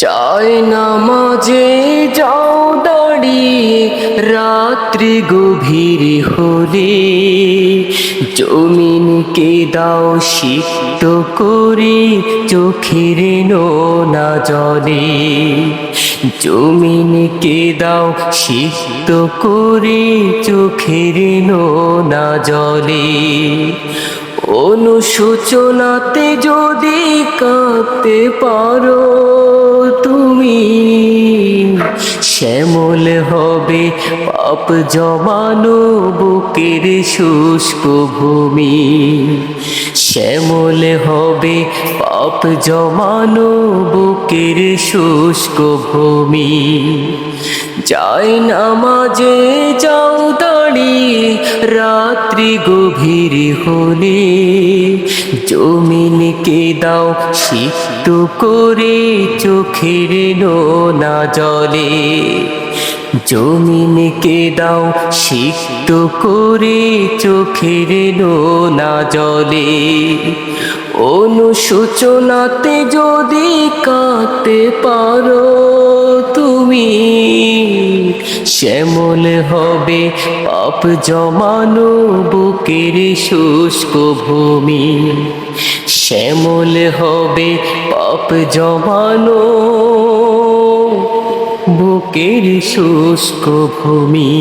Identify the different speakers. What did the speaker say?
Speaker 1: চায় নামাজে যাও দাঁড়িয়ে, রাত্রি গভীর হলে। জমিনকে দাও সিক্ত করে, চোখের নোনা জলে। জমিনকে দাও সিক্ত করে, চোখের নোনা জলে। অনুশোচনাতে যদি কাঁদতে পারো শ্যামল হবে পাপ জমানো বুকের শুষ্ক ভূমি। শ্যামল হবে পাপ জমানো বুকের শুষ্ক ভূমি। যাই নামাজে যাও রাত্রি গভীর হলে জমিনকে দাও সিক্ত করে চোখের নোনা জলে। জমিনকে দাও সিক্ত করে চোখের নোনা জলে। অনুশোচনাতে যদি কাঁদতে পারো শ্যামল হবে পাপ জমানো বুকের শুষ্ক ভূমি। শ্যামল হবে পাপ জমানো বুকের শুষ্ক ভূমি।